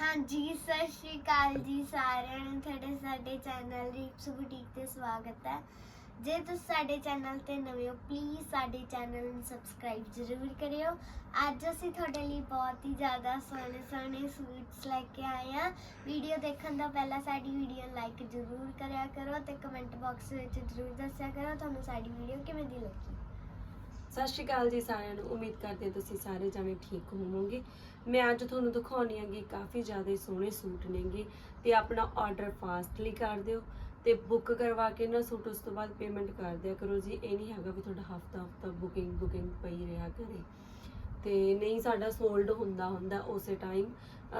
ਹਾਂਜੀ, ਸਤਿ ਸ਼੍ਰੀ ਅਕਾਲ ਜੀ ਸਾਰਿਆਂ ਨੂੰ। ਤੁਹਾਡੇ ਸਾਡੇ ਚੈਨਲ ਰੀਪਸ ਬੁਟੀਕ ਤੇ ਸਵਾਗਤ ਹੈ। ਜੇ ਤੁਸੀਂ ਸਾਡੇ ਚੈਨਲ ਤੇ ਨਵੇਂ ਹੋ ਪਲੀਜ਼ ਸਾਡੇ ਚੈਨਲ ਨੂੰ ਸਬਸਕ੍ਰਾਈਬ ਜ਼ਰੂਰ ਕਰਿਓ। ਅੱਜ ਅਸੀਂ ਤੁਹਾਡੇ ਲਈ ਬਹੁਤ ਹੀ ਜ਼ਿਆਦਾ ਸੋਹਣੇ ਸੋਹਣੇ ਸੂਟਸ ਲੈ ਕੇ ਆਏ ਹਾਂ। ਵੀਡੀਓ ਦੇਖਣ ਤੋਂ ਪਹਿਲਾਂ ਸਾਡੀ ਵੀਡੀਓ ਲਾਈਕ ਜ਼ਰੂਰ ਕਰਿਆ ਕਰੋ ਤੇ ਕਮੈਂਟ ਬਾਕਸ ਵਿੱਚ ਜ਼ਰੂਰ ਦੱਸਿਆ ਕਰੋ, ਤੁਹਾਨੂੰ ਸਾਡੀ ਵੀਡੀਓ ਕਿਵੇਂ ਦੀ ਲੱਗੀ। ਸਤਿ ਸ਼੍ਰੀ ਅਕਾਲ ਜੀ ਸਾਰਿਆਂ ਨੂੰ। ਉਮੀਦ ਕਰਦੇ ਤੁਸੀਂ ਸਾਰੇ ਜਾਣੇ ਠੀਕ ਹੋਵੋਗੇ। ਮੈਂ ਅੱਜ ਤੁਹਾਨੂੰ ਦਿਖਾਉਣੀ ਹੈਗੀ ਕਾਫੀ ਜ਼ਿਆਦਾ ਸੋਹਣੇ ਸੂਟ ਨੇਗੇ ਤੇ ਆਪਣਾ ਆਰਡਰ ਫਾਸਟਲੀ ਕਰ ਦਿਓ ਤੇ ਬੁੱਕ ਕਰਵਾ ਕੇ ਨਾ ਸੂਟ ਉਸ ਤੋਂ ਬਾਅਦ ਪੇਮੈਂਟ ਕਰ ਦਿਆ ਕਰੋ ਜੀ। ਇਹ ਨਹੀਂ ਹੈਗਾ ਵੀ ਤੁਹਾਡਾ ਹਫਤਾ ਹਫਤਾ ਬੁਕਿੰਗ ਬੁਕਿੰਗ ਪਈ ਰਿਹਾ ਕਰੇ। ਤੇ ਨਹੀਂ ਸਾਡਾ ਸੋਲਡ ਹੁੰਦਾ ਹੁੰਦਾ ਉਸੇ ਟਾਈਮ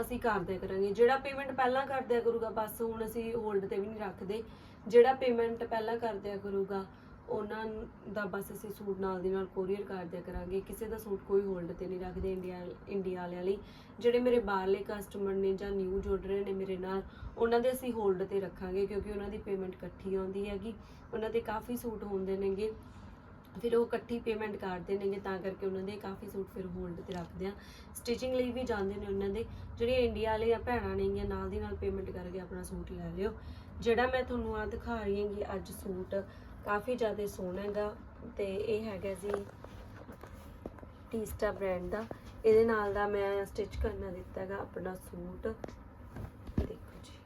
ਅਸੀਂ ਕਰ ਕਰਾਂਗੇ। ਜਿਹੜਾ ਪੇਮੈਂਟ ਪਹਿਲਾਂ ਕਰ ਦਿਆ ਕਰੂਗਾ, ਬਸ ਹੁਣ ਅਸੀਂ ਹੋਲਡ ਤੇ ਵੀ ਨਹੀਂ ਰੱਖਦੇ। ਜਿਹੜਾ ਪੇਮੈਂਟ ਪਹਿਲਾਂ ਕਰ ਦਿਆ ਕਰੂਗਾ ਉਹਨਾਂ ਦਾ ਬਸ ਅਸੀਂ ਸੂਟ ਨਾਲ ਦੀ ਨਾਲ ਕੋਰੀਅਰ ਕਰ ਦਿਆ ਕਰਾਂਗੇ। ਕਿਸੇ ਦਾ ਸੂਟ ਕੋਈ ਹੋਲਡ ਤੇ ਨਹੀਂ ਰੱਖਦੇ ਇੰਡੀਆ ਇੰਡੀਆ ਵਾਲਿਆਂ ਲਈ। ਜਿਹੜੇ ਮੇਰੇ ਬਾਹਰਲੇ ਕਸਟਮਰ ਨੇ ਜਾਂ ਨਿਊ ਜੁੜ ਰਹੇ ਨੇ ਮੇਰੇ ਨਾਲ, ਉਹਨਾਂ ਦੇ ਅਸੀਂ ਹੋਲਡ ਤੇ ਰੱਖਾਂਗੇ ਕਿਉਂਕਿ ਉਹਨਾਂ ਦੀ ਪੇਮੈਂਟ ਇਕੱਠੀ ਆਉਂਦੀ ਹੈਗੀ। ਉਹਨਾਂ ਦੇ ਕਾਫੀ ਸੂਟ ਹੁੰਦੇ ਨੇਗੇ। ਫਿਰ ਉਹ ਇਕੱਠੀ ਪੇਮੈਂਟ ਕਰਦੇ ਨੇਗੇ, ਤਾਂ ਕਰਕੇ ਉਹਨਾਂ ਦੇ ਕਾਫੀ ਸੂਟ ਫਿਰ ਹੋਲਡ ਤੇ ਰੱਖਦੇ ਆ। ਸਟਿਚਿੰਗ ਲਈ ਵੀ ਜਾਂਦੇ ਨੇ ਉਹਨਾਂ ਦੇ। ਜਿਹੜੀਆਂ ਇੰਡੀਆ ਵਾਲੀਆਂ ਭੈਣਾਂ ਨੇਗੀਆਂ, ਨਾਲ ਦੀ ਨਾਲ ਪੇਮੈਂਟ ਕਰਕੇ ਆਪਣਾ ਸੂਟ ਲੈ ਲਿਓ। ਜਿਹੜਾ ਮੈਂ ਤੁਹਾਨੂੰ ਆ ਦਿਖਾ ਰਹੀ ਹਾਂਗੀ, ਅੱਜ ਸੂਟ ਕਾਫੀ ਜ਼ਿਆਦਾ ਸੋਹਣਾ ਹੈਗਾ ਤੇ ਇਹ ਹੈਗਾ ਜੀ ਟੀਸਟਾ ਬ੍ਰਾਂਡ ਦਾ। ਇਹਦੇ ਨਾਲ ਦਾ ਮੈਂ ਸਟਿਚ ਕਰਨਾ ਦਿੱਤਾ ਹੈਗਾ ਆਪਣਾ ਸੂਟ। ਦੇਖੋ ਜੀ।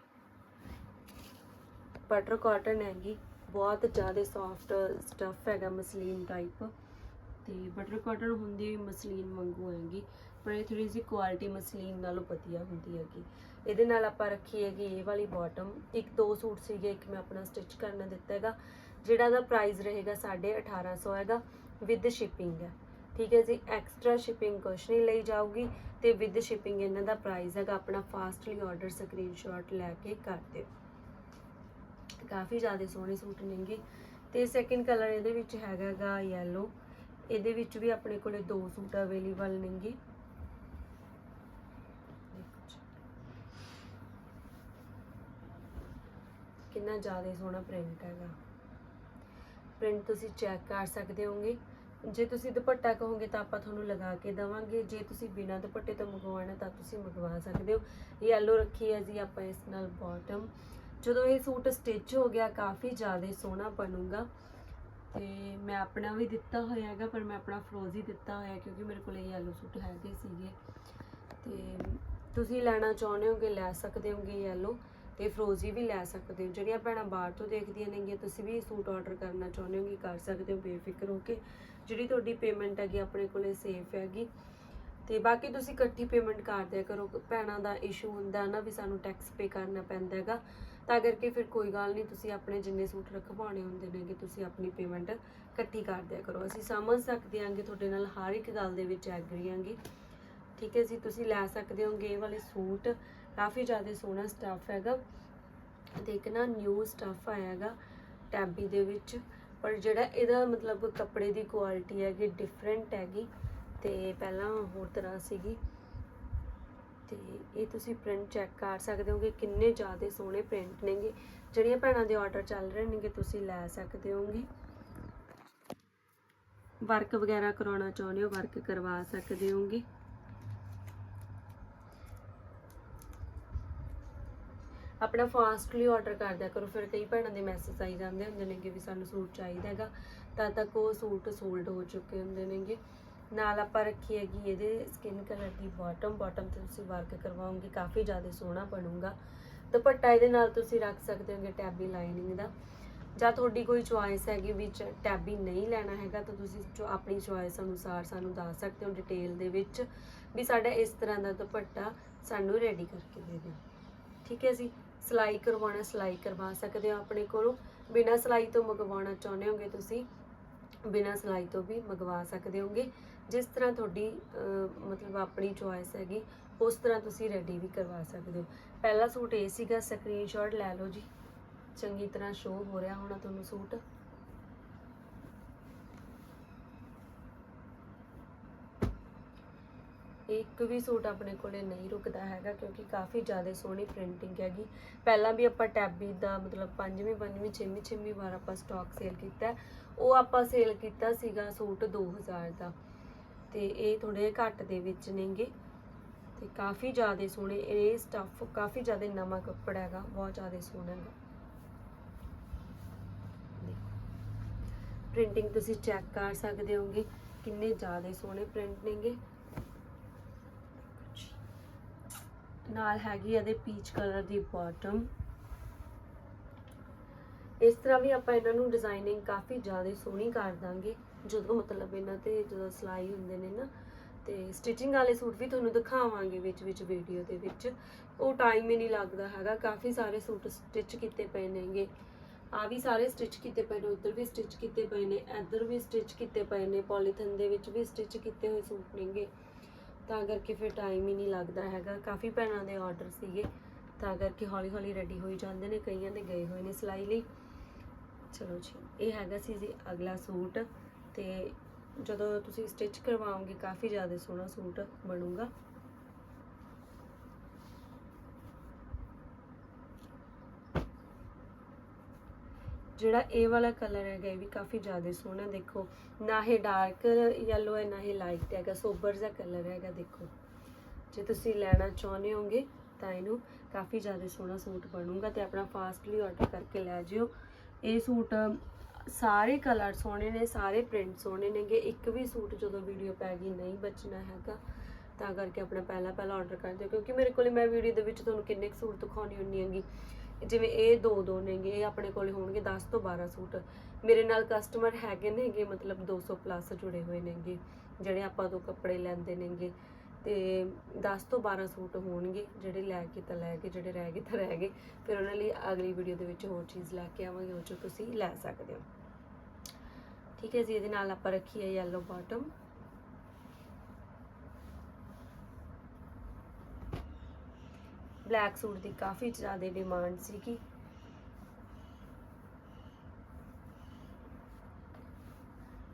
ਬਟਰ ਕਾਟਨ ਹੈਗੀ। ਬਹੁਤ ਜ਼ਿਆਦਾ ਸੌਫਟ ਸਟਫ ਹੈਗਾ ਮਸਲੀਨ ਟਾਈਪ ਤੇ ਬਟਰ ਕਾਟਨ ਹੁੰਦੀ ਹੋਈ ਮਸਲੀਨ ਵਾਂਗੂ ਹੈਗੀ। ਪਰ ਇਹ ਥੋੜੀ ਜਿਹੀ ਕੁਆਲਿਟੀ ਮਸਲੀਨ ਨਾਲੋਂ ਵਧੀਆ ਹੁੰਦੀ ਹੈਗੀ। ਇਹਦੇ ਨਾਲ ਆਪਾਂ ਰੱਖੀ ਹੈਗੀ ਇਹ ਵਾਲੀ ਬਾਟਮ ਇੱਕ ਦੋ ਸੂਟ ਸੀਗੇ, ਇੱਕ ਮੈਂ ਆਪਣਾ ਸਟਿਚ ਕਰਨਾ ਦਿੱਤਾ ਹੈਗਾ, ਜਿਹੜਾ ਦਾ ਪ੍ਰਾਈਸ ਰਹੇਗਾ 1850 ਹੈਗਾ ਵਿਦ ਸ਼ਿਪਿੰਗ ਹੈ। ਠੀਕ ਹੈ ਜੀ ਐਕਸਟਰਾ ਸ਼ਿਪਿੰਗ ਕੁਛ ਨਹੀਂ ਲਈ ਜਾਊਗੀ ਤੇ ਵਿਦ ਸ਼ਿਪਿੰਗ ਇਹਨਾਂ ਦਾ ਪ੍ਰਾਈਸ ਹੈਗਾ, ਆਪਣਾ ਫਾਸਟਲੀ ਆਰਡਰ ਸਕਰੀਨਸ਼ਾਟ ਲੈ ਕੇ ਕਰ ਦਿਓ। ਕਾਫੀ ਜ਼ਿਆਦਾ ਸੋਹਣੇ ਸੂਟ ਨੇਗੇ। ਤੇ ਸੈਕਿੰਡ ਕਲਰ ਇਹਦੇ ਵਿੱਚ ਹੈਗਾਗਾ ਯੈਲੋ ਇਹਦੇ ਵਿੱਚ ਵੀ ਆਪਣੇ ਕੋਲੇ ਦੋ ਸੂਟ ਅਵੇਲੇਬਲ ਨੇਗੇ ਦੇਖੋ ਜੀ। ਕਿੰਨਾ ਜ਼ਿਆਦਾ ਸੋਹਣਾ ਪ੍ਰਿੰਟ ਹੈਗਾ। ਪ੍ਰਿੰਟ ਤੁਸੀਂ ਚੈੱਕ ਕਰ ਸਕਦੇ ਹੋਗੇ ਜੇ ਤੁਸੀਂ ਦੁਪੱਟਾ ਕਹੋਗੇ ਤਾਂ ਆਪਾਂ ਤੁਹਾਨੂੰ ਲਗਾ ਕੇ ਦਵਾਂਗੇ। ਜੇ ਤੁਸੀਂ ਬਿਨਾਂ ਦੁਪੱਟੇ ਤੋਂ ਮੰਗਵਾਉਣਾ ਤਾਂ ਤੁਸੀਂ ਮੰਗਵਾ ਸਕਦੇ ਹੋ। ਯੈਲੋ ਰੱਖੀ ਹੈ ਜੀ ਆਪਾਂ ਇਸ ਨਾਲ ਬਾਟਮ ਜਦੋਂ ਇਹ ਸੂਟ ਸਟਿਚ ਹੋ ਗਿਆ, ਕਾਫੀ ਜ਼ਿਆਦਾ ਸੋਹਣਾ ਬਣੂਗਾ। ਤੇ ਮੈਂ ਆਪਣਾ ਵੀ ਦਿੱਤਾ ਹੋਇਆ ਹੈਗਾ, ਪਰ ਮੈਂ ਆਪਣਾ ਫਰੋਜ਼ੀ ਦਿੱਤਾ ਹੋਇਆ ਕਿਉਂਕਿ ਮੇਰੇ ਕੋਲ ਇਹ ਯੈਲੋ ਸੂਟ ਹੈਗੇ ਸੀਗੇ। ਤੇ ਤੁਸੀਂ ਲੈਣਾ ਚਾਹੁੰਦੇ ਹੋਗੇ, ਲੈ ਸਕਦੇ ਹੋਗੇ ਯੈਲੋ ਤੇ ਫਰੋਜ਼ੀ ਵੀ ਲੈ ਸਕਦੇ ਹੋ। ਜਿਹੜੀਆਂ ਭੈਣਾਂ ਬਾਹਰ ਤੋਂ ਦੇਖਦੀਆਂ ਨੇਗੀਆਂ, ਤੁਸੀਂ ਵੀ ਸੂਟ ਆਰਡਰ ਕਰਨਾ ਚਾਹੁੰਦੇ ਹੋਗੇ ਕਰ ਸਕਦੇ ਹੋ ਬੇਫਿਕਰ ਹੋ ਕੇ। ਜਿਹੜੀ ਤੁਹਾਡੀ ਪੇਮੈਂਟ ਹੈਗੀ ਆਪਣੇ ਕੋਲੇ ਸੇਫ ਹੈਗੀ। ਤੇ ਬਾਕੀ ਤੁਸੀਂ ਇਕੱਠੀ ਪੇਮੈਂਟ ਕਰ ਦਿਆ ਕਰੋ। ਭੈਣਾਂ ਦਾ ਇਸ਼ੂ ਹੁੰਦਾ ਨਾ ਵੀ ਸਾਨੂੰ ਟੈਕਸ ਪੇ ਕਰਨਾ ਪੈਂਦਾ ਹੈਗਾ। ਤਾਂ ਕਰਕੇ ਫਿਰ ਕੋਈ ਗੱਲ ਨਹੀਂ, ਤੁਸੀਂ ਆਪਣੇ ਜਿੰਨੇ ਸੂਟ ਰਖਵਾਉਣੇ ਹੁੰਦੇ ਨੇਗੇ, ਤੁਸੀਂ ਆਪਣੀ ਪੇਮੈਂਟ ਇਕੱਠੀ ਕਰ ਦਿਆ ਕਰੋ। ਅਸੀਂ ਸਮਝ ਸਕਦੇ ਹਾਂਗੇ, ਤੁਹਾਡੇ ਨਾਲ ਹਰ ਇੱਕ ਗੱਲ ਦੇ ਵਿੱਚ ਐਗਰੀ ਹਾਂਗੇ। ਠੀਕ ਹੈ ਜੀ, ਤੁਸੀਂ ਲੈ ਸਕਦੇ ਹੋਗੇ ਇਹ ਵਾਲੇ ਸੂਟ। ਕਾਫੀ ਜ਼ਿਆਦਾ ਸੋਹਣਾ ਸਟੱਫ ਹੈਗਾ ਤੇ ਇੱਕ ਨਾ ਨਿਊ ਸਟੱਫ ਆਇਆ ਹੈਗਾ ਟੈਬੀ ਦੇ ਵਿੱਚ, ਪਰ ਜਿਹੜਾ ਇਹਦਾ ਮਤਲਬ ਕੱਪੜੇ ਦੀ ਕੁਆਲਿਟੀ ਹੈਗੀ ਡਿਫਰੈਂਟ ਹੈਗੀ ਤੇ ਪਹਿਲਾਂ ਹੋਰ ਤਰ੍ਹਾਂ ਸੀਗੀ ਤੇ ਇਹ ਤੁਸੀਂ ਪ੍ਰਿੰਟ ਚੈੱਕ ਕਰ ਸਕਦੇ ਹੋਗੇ ਕਿੰਨੇ ਜ਼ਿਆਦਾ ਸੋਹਣੇ ਪ੍ਰਿੰਟ ਨੇਗੇ, ਜਿਹੜੀਆਂ ਭੈਣਾਂ ਦੇ ਆਰਡਰ ਚੱਲ ਰਹੇ ਨੇਗੇ ਤੁਸੀਂ ਲੈ ਸਕਦੇ ਹੋਗੇ। ਵਰਕ ਵਗੈਰਾ ਕਰਾਉਣਾ ਚਾਹੁੰਦੇ ਹੋ ਵਰਕ ਕਰਵਾ ਸਕਦੇ ਹੋਗੇ। ਆਪਣਾ ਫਾਸਟਲੀ ਆਰਡਰ ਕਰ ਦਿਆ ਕਰੋ। ਫਿਰ ਕਈ ਭੈਣਾਂ ਦੇ ਮੈਸੇਜ ਆਈ ਜਾਂਦੇ ਹੁੰਦੇ ਨੇਗੇ ਵੀ ਸਾਨੂੰ ਸੂਟ ਚਾਹੀਦਾ ਹੈਗਾ ਤਦ ਤੱਕ ਉਹ ਸੂਟ ਸੋਲਡ ਹੋ ਚੁੱਕੇ ਹੁੰਦੇ ਨੇਗੇ। ਨਾਲ ਆਪਾਂ ਰੱਖੀ ਹੈਗੀ ਇਹਦੇ ਸਕਿਨ ਕਲਰ ਦੀ ਬਾਟਮ ਬਾਟਮ ਤੇ ਤੁਸੀਂ ਵਰਕ ਕਰਵਾਓਗੇ, ਕਾਫੀ ਜ਼ਿਆਦਾ ਸੋਹਣਾ ਬਣੂਗਾ। ਦੁਪੱਟਾ ਇਹਦੇ ਨਾਲ ਤੁਸੀਂ ਰੱਖ ਸਕਦੇ ਹੋਗੇ ਟੈਬੀ ਲਾਈਨਿੰਗ ਦਾ। ਜਾਂ ਤੁਹਾਡੀ ਕੋਈ ਚੁਆਇਸ ਹੈਗੀ ਵਿੱਚ ਟੈਬੀ ਨਹੀਂ ਲੈਣਾ ਹੈਗਾ, ਤਾਂ ਤੁਸੀਂ ਜੋ ਆਪਣੀ ਚੁਆਇਸ ਅਨੁਸਾਰ ਸਾਨੂੰ ਦੱਸ ਸਕਦੇ ਹੋ ਡਿਟੇਲ ਦੇ ਵਿੱਚ ਵੀ ਸਾਡਾ ਇਸ ਤਰ੍ਹਾਂ ਦਾ ਦੁਪੱਟਾ ਸਾਨੂੰ ਰੈਡੀ ਕਰਕੇ ਦੇ ਦਿਓ। ਠੀਕ ਹੈ ਜੀ? ਸਿਲਾਈ ਕਰਵਾਉਣਾ, ਸਿਲਾਈ ਕਰਵਾ ਸਕਦੇ ਹੋ ਆਪਣੇ ਕੋਲੋਂ। ਬਿਨਾਂ ਸਿਲਾਈ ਤੋਂ ਮੰਗਵਾਉਣਾ ਚਾਹੁੰਦੇ ਹੋਗੇ ਤੁਸੀਂ, ਬਿਨਾਂ ਸਿਲਾਈ ਤੋਂ ਵੀ ਮੰਗਵਾ ਸਕਦੇ ਹੋਗੇ। ਜਿਸ ਤਰ੍ਹਾਂ ਤੁਹਾਡੀ ਮਤਲਬ ਆਪਣੀ ਚੁਆਇਸ ਹੈਗੀ, ਉਸ ਤਰ੍ਹਾਂ ਤੁਸੀਂ ਰੈਡੀ ਵੀ ਕਰਵਾ ਸਕਦੇ ਹੋ। ਪਹਿਲਾ ਸੂਟ ਇਹ ਸੀਗਾ ਸਕਰੀਨਸ਼ਾਟ ਲੈ ਲਓ ਜੀ। ਚੰਗੀ ਤਰ੍ਹਾਂ ਸ਼ੋ ਹੋ ਰਿਹਾ ਹੋਣਾ ਤੁਹਾਨੂੰ ਸੂਟ। ਇੱਕ ਵੀ ਸੂਟ ਆਪਣੇ ਕੋਲੇ ਨਹੀਂ ਰੁਕਦਾ ਹੈਗਾ ਕਿਉਂਕਿ ਕਾਫੀ ਜ਼ਿਆਦਾ ਸੋਹਣੀ ਪ੍ਰਿੰਟਿੰਗ ਹੈਗੀ। ਪਹਿਲਾਂ ਵੀ ਆਪਾਂ ਟੈਬੀ ਦਾ ਮਤਲਬ ਪੰਜਵੀਂ ਪੰਜਵੀਂ, ਛੇਵੀਂ ਛੇਵੀਂ ਵਾਰ ਆਪਾਂ ਸਟਾਕ ਸੇਲ ਕੀਤਾ। ਉਹ ਆਪਾਂ ਸੇਲ ਕੀਤਾ ਸੀਗਾ ਸੂਟ 2000 ਦਾ। ਤੇ ਇਹ ਥੋੜੇ ਘੱਟ ਦੇ ਵਿੱਚ ਨੇਗੇ। ਤੇ ਕਾਫੀ ਜ਼ਿਆਦਾ ਸੋਹਣੇ, ਇਹ ਸਟੱਫ ਕਾਫੀ ਜ਼ਿਆਦਾ ਨਵਾਂ ਕੱਪੜਾ ਹੈਗਾ, ਬਹੁਤ ਜ਼ਿਆਦਾ ਸੋਹਣਾ ਹੈਗਾ। ਪ੍ਰਿੰਟਿੰਗ ਤੁਸੀਂ ਚੈੱਕ ਕਰ ਸਕਦੇ ਹੋਗੇ ਕਿੰਨੇ ਜ਼ਿਆਦਾ ਸੋਹਣੇ ਪ੍ਰਿੰਟ ਨੇਗੇ। ਨਾਲ ਹੈਗੀ ਇਹਦੇ ਪੀਚ ਕਲਰ ਦੀ ਬਾਟਮ ਇਸ ਤਰ੍ਹਾਂ ਵੀ ਆਪਾਂ ਇਹਨਾਂ ਨੂੰ ਡਿਜ਼ਾਈਨਿੰਗ ਕਾਫੀ ਜ਼ਿਆਦਾ ਸੋਹਣੀ ਕਰ ਦਾਂਗੇ। ਜਦੋਂ ਮਤਲਬ ਇਹਨਾਂ ਤੇ ਜਦੋਂ ਸਿਲਾਈ ਹੁੰਦੇ ਨੇ ਨਾ, ਤੇ ਸਟਿਚਿੰਗ ਵਾਲੇ ਸੂਟ ਵੀ ਤੁਹਾਨੂੰ ਦਿਖਾਵਾਂਗੇ ਵਿੱਚ ਵਿੱਚ ਵੀਡੀਓ ਦੇ ਵਿੱਚ। ਉਹ ਟਾਈਮ ਹੀ ਨਹੀਂ ਲੱਗਦਾ ਹੈਗਾ, ਕਾਫੀ ਸਾਰੇ ਸੂਟ ਸਟਿਚ ਕੀਤੇ ਪਏ ਨੇਗੇ। ਆ ਵੀ ਸਾਰੇ ਸਟਿਚ ਕੀਤੇ ਪਏ ਨੇ, ਉੱਧਰ ਵੀ ਸਟਿਚ ਕੀਤੇ ਪਏ ਨੇ, ਇੱਧਰ ਵੀ ਸਟਿਚ ਕੀਤੇ ਪਏ ਨੇ ਪੋਲੀਥਨ ਦੇ ਵਿੱਚ ਵੀ ਸਟਿਚ ਕੀਤੇ ਹੋਏ ਸੂਟ ਨੇਗੇ। ਤਾਂ ਕਰਕੇ ਫਿਰ ਟਾਈਮ ਹੀ ਨਹੀਂ ਲੱਗਦਾ ਹੈਗਾ। ਕਾਫੀ ਭੈਣਾਂ ਦੇ ਆਰਡਰ ਸੀਗੇ, ਤਾਂ ਕਰਕੇ ਹੌਲੀ ਹੌਲੀ ਰੈਡੀ ਹੋਈ ਜਾਂਦੇ ਨੇ, ਕਈਆਂ ਦੇ ਗਏ ਹੋਏ ਨੇ ਸਿਲਾਈ ਲਈ। ਚਲੋ ਜੀ, ਇਹ ਹੈਗਾ ਸੀ ਜੀ ਅਗਲਾ ਸੂਟ ਤੇ ਜਦੋਂ ਤੁਸੀਂ ਸਟਿਚ ਕਰਵਾਓਗੇ, ਕਾਫੀ ਜ਼ਿਆਦਾ ਸੋਹਣਾ ਸੂਟ ਬਣੂਗਾ। ਜਿਹੜਾ ਇਹ ਵਾਲਾ ਕਲਰ ਹੈਗਾ ਇਹ ਵੀ ਕਾਫੀ ਜ਼ਿਆਦਾ ਸੋਹਣਾ ਦੇਖੋ। ਨਾ ਇਹ ਡਾਰਕ ਯੈਲੋ ਹੈ, ਨਾ ਇਹ ਲਾਈਟ ਹੈਗਾ ਸੋਬਰ ਜਿਹਾ ਕਲਰ ਹੈਗਾ ਦੇਖੋ। ਜੇ ਤੁਸੀਂ ਲੈਣਾ ਚਾਹੁੰਦੇ ਹੋਗੇ ਤਾਂ ਇਹਨੂੰ ਕਾਫੀ ਜ਼ਿਆਦਾ ਸੋਹਣਾ ਸੂਟ ਬਣੂਗਾ ਤੇ ਆਪਣਾ ਫਾਸਟਲੀ ਆਰਡਰ ਕਰਕੇ ਲੈ ਜਿਓ। ਇਹ ਸੂਟ ਸਾਰੇ ਕਲਰ ਸੋਹਣੇ ਨੇ, ਸਾਰੇ ਪ੍ਰਿੰਟ ਸੋਹਣੇ ਨੇਗੇ। ਇੱਕ ਵੀ ਸੂਟ ਜਦੋਂ ਵੀਡੀਓ ਪੈ ਗਈ ਨਹੀਂ ਬਚਣਾ ਹੈਗਾ, ਤਾਂ ਕਰਕੇ ਆਪਣਾ ਪਹਿਲਾ ਪਹਿਲਾ ਆਰਡਰ ਕਰ ਦਿਓ। ਕਿਉਂਕਿ ਮੇਰੇ ਕੋਲੇ ਮੈਂ ਵੀਡੀਓ ਦੇ ਵਿੱਚ ਤੁਹਾਨੂੰ ਕਿੰਨੇ ਕੁ ਸੂਟ ਦਿਖਾਉਣੀ ਹੁੰਦੀ ਹੈਗੀ। ਜਿਵੇਂ ਇਹ ਦੋ ਦੋ ਨੇਗੇ, ਇਹ ਆਪਣੇ ਕੋਲੇ ਹੋਣਗੇ 10 ਤੋਂ 12 ਸੂਟ। ਮੇਰੇ ਨਾਲ ਕਸਟਮਰ ਹੈਗੇ ਨੇਗੇ, ਮਤਲਬ 200 ਪਲੱਸ ਜੁੜੇ ਹੋਏ ਨੇਗੇ, ਜਿਹੜੇ ਆਪਾਂ ਤੋਂ ਕੱਪੜੇ ਲੈਂਦੇ ਨੇਗੇ। ਤੇ 10 ਤੋਂ 12 ਸੂਟ ਹੋਣਗੇ, ਜਿਹੜੇ ਲੈ ਕੇ ਤਾਂ ਲੈ ਕੇ ਜਿਹੜੇ ਰਹਿ ਗਏ ਤਾਂ ਰਹਿ ਗਏ। ਫਿਰ ਉਹਨਾਂ ਲਈ ਅਗਲੀ ਵੀਡੀਓ ਦੇ ਵਿੱਚ ਹੋਰ ਚੀਜ਼ ਲੈ ਕੇ ਆਵਾਂਗੇ, ਉਹ 'ਚੋਂ ਤੁਸੀਂ ਲੈ ਸਕਦੇ ਹੋ। ਠੀਕ ਹੈ ਜੀ, ਇਹਦੇ ਨਾਲ ਆਪਾਂ ਰੱਖੀ ਹੈ yellow ਬਾਟਮ ਬਲੈਕ ਸੂਟ ਦੀ ਕਾਫੀ ਜ਼ਿਆਦਾ ਡਿਮਾਂਡ ਸੀਗੀ।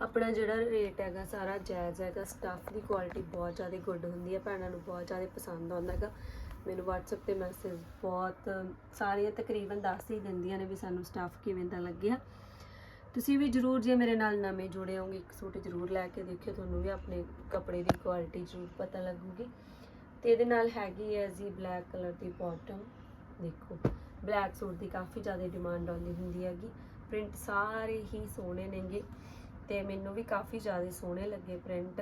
ਆਪਣਾ ਜਿਹੜਾ ਰੇਟ ਹੈਗਾ, ਸਾਰਾ ਜਾਇਜ਼ ਹੈਗਾ। ਸਟਾਫ ਦੀ ਕੁਆਲਿਟੀ ਬਹੁਤ ਜ਼ਿਆਦਾ ਗੁੱਡ ਹੁੰਦੀ ਹੈ, ਭੈਣਾਂ ਨੂੰ ਬਹੁਤ ਜ਼ਿਆਦਾ ਪਸੰਦ ਆਉਂਦਾ ਹੈਗਾ। ਮੈਨੂੰ WhatsApp ਤੇ ਮੈਸੇਜ ਬਹੁਤ, ਸਾਰੀਆਂ ਤਕਰੀਬਨ ਦੱਸ ਹੀ ਦਿੰਦੀਆਂ ਨੇ ਵੀ ਸਾਨੂੰ ਸਟਾਫ ਕਿਵੇਂ ਦਾ ਲੱਗਿਆ। ਤੁਸੀਂ ਵੀ ਜਰੂਰ ਜੇ ਮੇਰੇ ਨਾਲ ਨਵੇਂ ਜੁੜੇ ਹੋਗੇ ਇੱਕ ਸੂਟ ਜਰੂਰ ਲੈ ਕੇ ਦੇਖਿਓ, ਤੁਹਾਨੂੰ ਵੀ ਆਪਣੇ ਕੱਪੜੇ ਦੀ ਕੁਆਲਿਟੀ ਜਰੂਰ ਪਤਾ ਲੱਗੂਗੀ। ਤੇ ਇਹਦੇ ਨਾਲ ਹੈਗੀ ਹੈ ਜੀ ਬਲੈਕ ਕਲਰ ਦੀ ਬਾਟਮ ਦੇਖੋ। ਬਲੈਕ ਸੂਟ ਦੀ ਕਾਫੀ ਜ਼ਿਆਦਾ ਡਿਮਾਂਡ ਆਉਂਦੀ ਹੁੰਦੀ ਹੈਗੀ। ਪ੍ਰਿੰਟ ਸਾਰੇ ਹੀ ਸੋਹਣੇ ਨੇਗੇ ਤੇ ਮੈਨੂੰ ਵੀ ਕਾਫੀ ਜ਼ਿਆਦਾ ਸੋਹਣੇ ਲੱਗੇ ਪ੍ਰਿੰਟ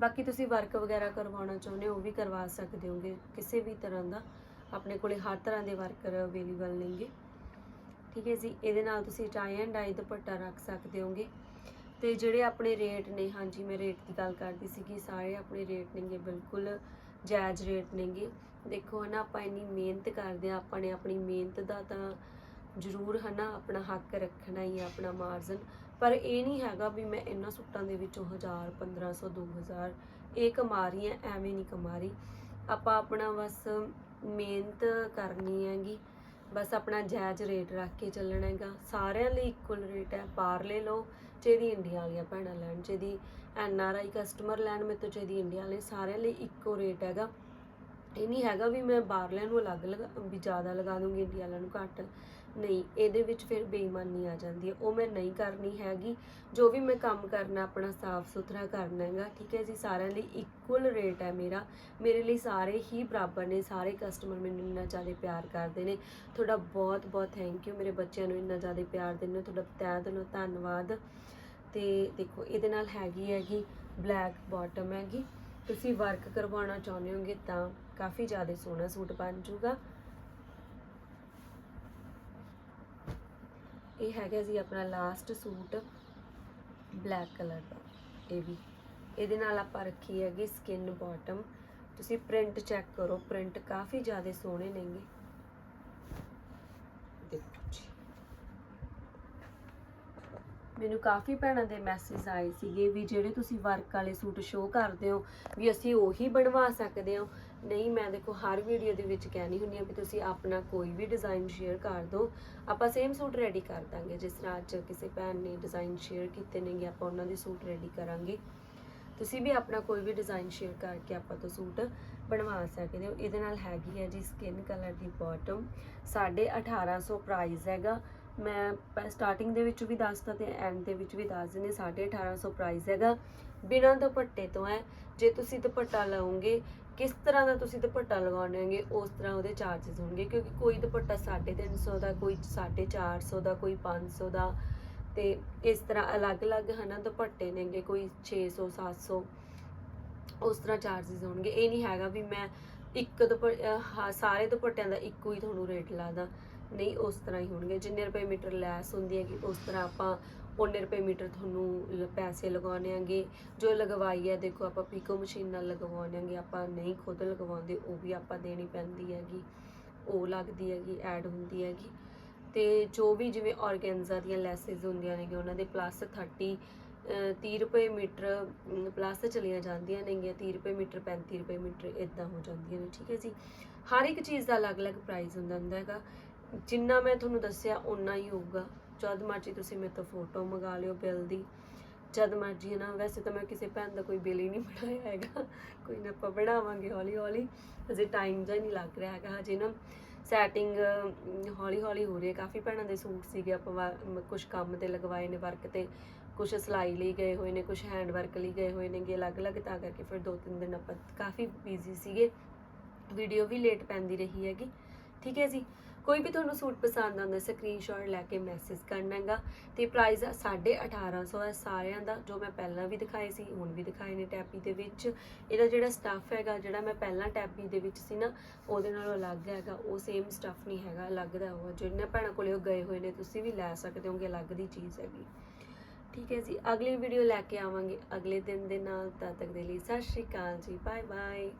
ਬਾਕੀ ਤੁਸੀਂ ਵਰਕ ਵਗੈਰਾ ਕਰਵਾਉਣਾ ਚਾਹੁੰਦੇ ਹੋ, ਉਹ ਵੀ ਕਰਵਾ ਸਕਦੇ ਹੋਗੇ। ਕਿਸੇ ਵੀ ਤਰ੍ਹਾਂ ਦਾ, ਆਪਣੇ ਕੋਲੇ ਹਰ ਤਰ੍ਹਾਂ ਦੇ ਵਰਕਰ ਅਵੇਲੇਬਲ ਨੇਗੇ। ਠੀਕ ਹੈ ਜੀ, ਇਹਦੇ ਨਾਲ ਤੁਸੀਂ ਟਾਈ ਐਂਡ ਡਾਈ ਦੁਪੱਟਾ ਰੱਖ ਸਕਦੇ ਹੋਗੇ। ਤੇ ਜਿਹੜੇ ਆਪਣੇ ਰੇਟ ਨੇ, ਹਾਂਜੀ, ਮੈਂ ਰੇਟ ਦੀ ਗੱਲ ਕਰਦੀ ਸੀਗੀ ਸਾਰੇ ਆਪਣੇ ਰੇਟ ਨੇਗੇ, ਬਿਲਕੁਲ ਜਾਇਜ਼ ਰੇਟ ਨੇਗੇ। ਦੇਖੋ ਹਨਾ, ਆਪਾਂ ਇੰਨੀ ਮਿਹਨਤ ਕਰਦੇ ਆ ਆਪਾਂ ਨੇ ਆਪਣੀ ਮਿਹਨਤ ਦਾ ਤਾਂ ਜ਼ਰੂਰ ਹਨਾ, ਆਪਣਾ ਹੱਕ ਰੱਖਣਾ ਹੀ ਆ, ਆਪਣਾ ਮਾਰਜਨ ਪਰ ਇਹ ਨਹੀਂ ਹੈਗਾ ਵੀ ਮੈਂ ਇਹਨਾਂ ਸੂਟਾਂ ਦੇ ਵਿੱਚੋਂ 1000 1500 2000 ਇਹ ਕਮਾ ਰਹੀ ਹਾਂ, ਐਵੇਂ ਨਹੀਂ ਕਮਾ ਰਹੀ। ਆਪਾਂ ਆਪਣਾ ਬਸ ਮਿਹਨਤ ਕਰਨੀ ਹੈਗੀ। ਬਸ ਆਪਣਾ ਜਾਇਜ਼ ਰੇਟ ਰੱਖ ਕੇ ਚੱਲਣਾ ਹੈਗਾ। ਸਾਰਿਆਂ ਲਈ ਇਕੁਅਲ ਰੇਟ ਹੈ ਬਾਹਰਲੇ ਲੋ ਚਾਹੀਦੀ ਇੰਡੀਆ ਵਾਲੀਆਂ ਭੈਣਾਂ ਲੈਣ, ਜਿਹਦੀ ਐਨ ਆਰ ਆਈ ਕਸਟਮਰ ਲੈਣ, ਮੇਰੇ ਤੋਂ ਚਾਹੀਦੀ ਇੰਡੀਆ ਵਾਲੇ, ਸਾਰਿਆਂ ਲਈ ਇੱਕੋ ਰੇਟ ਹੈਗਾ। ਇਹ ਨਹੀਂ ਹੈਗਾ ਵੀ ਮੈਂ ਬਾਹਰਲਿਆਂ ਨੂੰ ਅਲੱਗ ਲਗਾ, ਵੀ ਜ਼ਿਆਦਾ ਲਗਾ ਦੂੰਗੀ, ਇੰਡੀਆ ਵਾਲਿਆਂ ਨੂੰ ਘੱਟ। ਨਹੀਂ, ਇਹਦੇ ਵਿੱਚ ਫਿਰ ਬੇਈਮਾਨੀ ਆ ਜਾਂਦੀ ਹੈ। ਉਹ ਮੈਂ ਨਹੀਂ ਕਰਨੀ ਹੈਗੀ। ਜੋ ਵੀ ਮੈਂ ਕੰਮ ਕਰਨਾ, ਆਪਣਾ ਸਾਫ਼ ਸੁਥਰਾ ਕਰਨਾ ਹੈਗਾ, ਠੀਕ ਹੈ ਜੀ, ਸਾਰਿਆਂ ਲਈ ਇਕੁਅਲ ਰੇਟ ਹੈ ਮੇਰਾ। ਮੇਰੇ ਲਈ ਸਾਰੇ ਹੀ ਬਰਾਬਰ ਨੇ, ਸਾਰੇ ਕਸਟਮਰ ਮੈਨੂੰ ਇੰਨਾ ਜ਼ਿਆਦਾ ਪਿਆਰ ਕਰਦੇ ਨੇ। ਤੁਹਾਡਾ ਬਹੁਤ ਬਹੁਤ ਥੈਂਕ ਯੂ ਮੇਰੇ ਬੱਚਿਆਂ ਨੂੰ ਇੰਨਾ ਜ਼ਿਆਦਾ ਪਿਆਰ ਦਿੰਦੇ ਹੋ, ਤੁਹਾਡਾ ਤਹਿ ਦਿਲੋਂ ਧੰਨਵਾਦ। ਤੇ ਦੇਖੋ, ਇਹਦੇ ਨਾਲ ਹੈਗੀ ਹੈਗੀ ਬਲੈਕ ਬਾਟਮ ਹੈਗੀ। ਤੁਸੀਂ ਵਰਕ ਕਰਵਾਉਣਾ ਚਾਹੁੰਦੇ ਹੋਗੇ ਤਾਂ ਕਾਫੀ ਜ਼ਿਆਦਾ ਸੋਹਣਾ ਸੂਟ ਬਣ ਜਾਊਗਾ। ਇਹ ਹੈਗਾ ਜੀ ਆਪਣਾ ਲਾਸਟ ਸੂਟ ਬਲੈਕ ਕਲਰ ਦਾ, ਇਹ ਵੀ। ਇਹਦੇ ਨਾਲ ਆਪਾਂ ਰੱਖੀ ਹੈਗੀ ਸਕਿਨ ਬਾਟਮ ਤੁਸੀਂ ਪ੍ਰਿੰਟ ਚੈੱਕ ਕਰੋ ਪ੍ਰਿੰਟ ਕਾਫੀ ਜ਼ਿਆਦਾ ਸੋਹਣੇ ਨੇਗੇ। ਦੇਖੋ ਜੀ। ਮੈਨੂੰ ਕਾਫੀ ਭੈਣਾਂ ਦੇ ਮੈਸੇਜ ਆਏ ਸੀਗੇ ਵੀ ਜਿਹੜੇ ਤੁਸੀਂ ਵਰਕ ਵਾਲੇ ਸੂਟ ਸ਼ੋਅ ਕਰਦੇ ਹੋ, ਵੀ ਅਸੀਂ ਉਹੀ ਬਣਵਾ ਸਕਦੇ ਹਾਂ। ਨਹੀਂ, ਮੈਂ ਦੇਖੋ ਹਰ ਵੀਡੀਓ ਦੇ ਵਿੱਚ ਕਹਿਣੀ ਹੁੰਦੀ ਆ ਵੀ ਤੁਸੀਂ ਆਪਣਾ ਕੋਈ ਵੀ ਡਿਜ਼ਾਈਨ ਸ਼ੇਅਰ ਕਰ ਦਿਓ। ਆਪਾਂ ਸੇਮ ਸੂਟ ਰੈਡੀ ਕਰ ਦਾਂਗੇ, ਜਿਸ ਤਰ੍ਹਾਂ ਅੱਜ ਕਿਸੇ ਭੈਣ ਨੇ ਡਿਜ਼ਾਈਨ ਸ਼ੇਅਰ ਕੀਤੇ ਨੇਗੇ, ਆਪਾਂ ਉਹਨਾਂ ਦੇ ਸੂਟ ਰੈਡੀ ਕਰਾਂਗੇ। ਤੁਸੀਂ ਵੀ ਆਪਣਾ ਕੋਈ ਵੀ ਡਿਜ਼ਾਈਨ ਸ਼ੇਅਰ ਕਰਕੇ ਆਪਾਂ ਤੋਂ ਸੂਟ ਬਣਵਾ ਸਕਦੇ ਹੋ। ਇਹਦੇ ਨਾਲ ਹੈਗੀ ਹੈ ਜੀ ਸਕਿਨ ਕਲਰ ਦੀ ਬਾਟਮ 1850 ਪ੍ਰਾਈਸ ਹੈਗਾ। ਮੈਂ ਸਟਾਰਟਿੰਗ ਦੇ ਵਿੱਚ ਵੀ ਦੱਸਤਾ ਤੇ ਐਂਡ ਦੇ ਵਿੱਚ ਵੀ ਦੱਸ ਦਿੰਨੇ 1850 ਪ੍ਰਾਈਸ ਹੈਗਾ। ਬਿਨਾਂ ਦੁਪੱਟੇ ਤੋਂ ਹੈ। ਜੇ ਤੁਸੀਂ ਦੁਪੱਟਾ ਲਾਉਂਗੇ ਕਿਸ ਤਰ੍ਹਾਂ ਦਾ ਤੁਸੀਂ ਦੁਪੱਟਾ ਲਗਾਉਣਗੇ ਉਸ ਤਰ੍ਹਾਂ ਉਹਦੇ ਚਾਰजेस ਹੋਣਗੇ। ਕਿਉਂਕਿ ਕੋਈ ਦੁਪੱਟਾ 350 ਦਾ, ਕੋਈ 450 ਦਾ, ਕੋਈ 500 ਦਾ ਤੇ ਇਸ ਤਰ੍ਹਾਂ ਅਲੱਗ-ਅਲੱਗ ਹਨਾ ਦੁਪੱਟੇ ਨੇਗੇ, ਕੋਈ 600 700 ਉਸ ਤਰ੍ਹਾਂ ਚਾਰजेस ਹੋਣਗੇ। ਇਹ ਨਹੀਂ ਹੈਗਾ ਵੀ ਮੈਂ ਇੱਕ ਦੁਪੱਟਾ ਸਾਰੇ ਦੁਪੱਟਿਆਂ ਦਾ ਇੱਕੋ ਹੀ ਤੁਹਾਨੂੰ ਰੇਟ ਲਾਦਾ ਨਹੀਂ ਉਸ ਤਰ੍ਹਾਂ ਹੀ ਹੋਣਗੇ। ਜਿੰਨੇ ਰੁਪਏ ਮੀਟਰ ਲੈਸ ਹੁੰਦੀ ਹੈਗੀ, ਉਸ ਤਰ੍ਹਾਂ ਆਪਾਂ ਉਨੇ ਰੁਪਏ ਮੀਟਰ ਤੁਹਾਨੂੰ ਲ- ਪੈਸੇ ਲਗਾਉਣੇ ਆਂਗੇ ਜੋ ਲਗਵਾਈ ਹੈ, ਦੇਖੋ ਆਪਾਂ ਪੀਕੋ ਮਸ਼ੀਨ ਨਾਲ ਲਗਵਾਉਣੇ ਆਂਗੇ ਆਪਾਂ ਨਹੀਂ ਖੁਦ ਲਗਵਾਉਂਦੇ, ਉਹ ਵੀ ਆਪਾਂ ਦੇਣੀ ਪੈਂਦੀ ਹੈਗੀ। ਉਹ ਲੱਗਦੀ ਹੈਗੀ, ਐਡ ਹੁੰਦੀ ਹੈਗੀ। ਤੇ ਜੋ ਵੀ ਜਿਵੇਂ ਆਰਗੈਂਜ਼ਾ ਦੀਆਂ ਲੈਸਸ ਹੁੰਦੀਆਂ ਨੇਗੇ ਉਹਨਾਂ ਦੇ ਪਲੱਸ 30 ਅਹ 30 ਰੁਪਏ ਮੀਟਰ ਪਲੱਸ ਚਲੀਆਂ ਜਾਂਦੀਆਂ ਨੇਗੀਆਂ 30 ਰੁਪਏ ਮੀਟਰ 35 ਰੁਪਏ ਮੀਟਰ ਇਦਾਂ ਹੋ ਜਾਂਦੀਆਂ ਨੇ, ਠੀਕ ਹੈ ਜੀ। ਹਰ ਇੱਕ ਚੀਜ਼ ਦਾ ਅਲੱਗ-ਅਲੱਗ ਪ੍ਰਾਈਸ ਹੁੰਦਾ ਹੁੰਦਾ ਹੈਗਾ। ਜਿੰਨਾ ਮੈਂ ਤੁਹਾਨੂੰ ਦੱਸਿਆ, ਓਨਾ ਹੀ ਹੋਊਗਾ। ਜਦ ਮਰਜ਼ੀ ਤੁਸੀਂ ਮੇਰੇ ਤੋਂ ਫੋਟੋ ਮੰਗਾ ਲਿਓ ਬਿੱਲ ਦੀ। ਜਦ ਮਰਜ਼ੀ ਹੈ ਨਾ ਵੈਸੇ ਤਾਂ ਮੈਂ ਕਿਸੇ ਭੈਣ ਦਾ ਕੋਈ ਬਿੱਲ ਹੀ ਨਹੀਂ ਬਣਾਇਆ ਹੈਗਾ। ਕੋਈ ਨਾ ਆਪਾਂ ਬਣਾਵਾਂਗੇ ਹੌਲੀ ਹੌਲੀ ਅਜੇ ਟਾਈਮ ਜਿਹਾ ਨਹੀਂ ਲੱਗ ਰਿਹਾ ਹੈਗਾ। ਹਜੇ ਨਾ ਸੈਟਿੰਗ ਹੌਲੀ ਹੌਲੀ ਹੋ ਰਹੀ ਹੈ। ਕਾਫੀ ਭੈਣਾਂ ਦੇ ਸੂਟ ਸੀਗੇ ਆਪਾਂ ਕੁਝ ਕੰਮ ਤੇ ਲਗਵਾਏ ਨੇ ਵਰਕ ਤੇ। ਕੁਝ ਸਿਲਾਈ ਲਈ ਗਏ ਹੋਏ ਨੇ ਕੁਝ ਹੈਂਡ ਵਰਕ ਲਈ ਗਏ ਹੋਏ ਨੇਗੇ ਅਲੱਗ-ਅਲੱਗ। ਤਾਂ ਕਰਕੇ ਫਿਰ ਦੋ ਤਿੰਨ ਦਿਨ ਆਪਾਂ ਕਾਫੀ ਬਿਜ਼ੀ ਸੀਗੇ। ਵੀਡੀਓ ਵੀ ਲੇਟ ਪੈਂਦੀ ਰਹੀ ਹੈਗੀ। ਠੀਕ ਹੈ ਜੀ? ਕੋਈ ਵੀ ਤੁਹਾਨੂੰ ਸੂਟ ਪਸੰਦ ਆਉਂਦਾ ਸਕਰੀਨਸ਼ਾਟ ਲੈ ਕੇ ਮੈਸੇਜ ਕਰਨਾ ਹੈਗਾ ਤੇ ਪ੍ਰਾਈਸ 1850 ਹੈ ਸਾਰਿਆਂ ਦਾ, ਜੋ ਮੈਂ ਪਹਿਲਾਂ ਵੀ ਦਿਖਾਏ ਸੀ, ਹੁਣ ਵੀ ਦਿਖਾਏ ਨੇ ਟੈਪੀ ਦੇ ਵਿੱਚ। ਇਹਦਾ ਜਿਹੜਾ ਸਟੱਫ ਹੈਗਾ, ਜਿਹੜਾ ਮੈਂ ਪਹਿਲਾਂ ਟੈਪੀ ਦੇ ਵਿੱਚ ਸੀ ਨਾ, ਉਹਦੇ ਨਾਲੋਂ ਅਲੱਗ ਹੈਗਾ, ਉਹ ਸੇਮ ਸਟੱਫ ਨਹੀਂ ਹੈਗਾ ਅਲੱਗ ਦਾ ਉਹ। ਜਿਹਨਾਂ ਭੈਣਾਂ ਕੋਲੇ ਉਹ ਗਏ ਹੋਏ ਨੇ, ਤੁਸੀਂ ਵੀ ਲੈ ਸਕਦੇ ਹੋਗੇ, ਅਲੱਗ ਦੀ ਚੀਜ਼ ਹੈਗੀ। ਠੀਕ ਹੈ ਜੀ, ਅਗਲੀ ਵੀਡੀਓ ਲੈ ਕੇ ਆਵਾਂਗੇ, ਅਗਲੇ ਦਿਨ ਦੇ ਨਾਲ, ਤਦ ਤੱਕ ਦੇ ਲਈ ਸਤਿ ਸ਼੍ਰੀ ਅਕਾਲ ਜੀ ਬਾਏ ਬਾਏ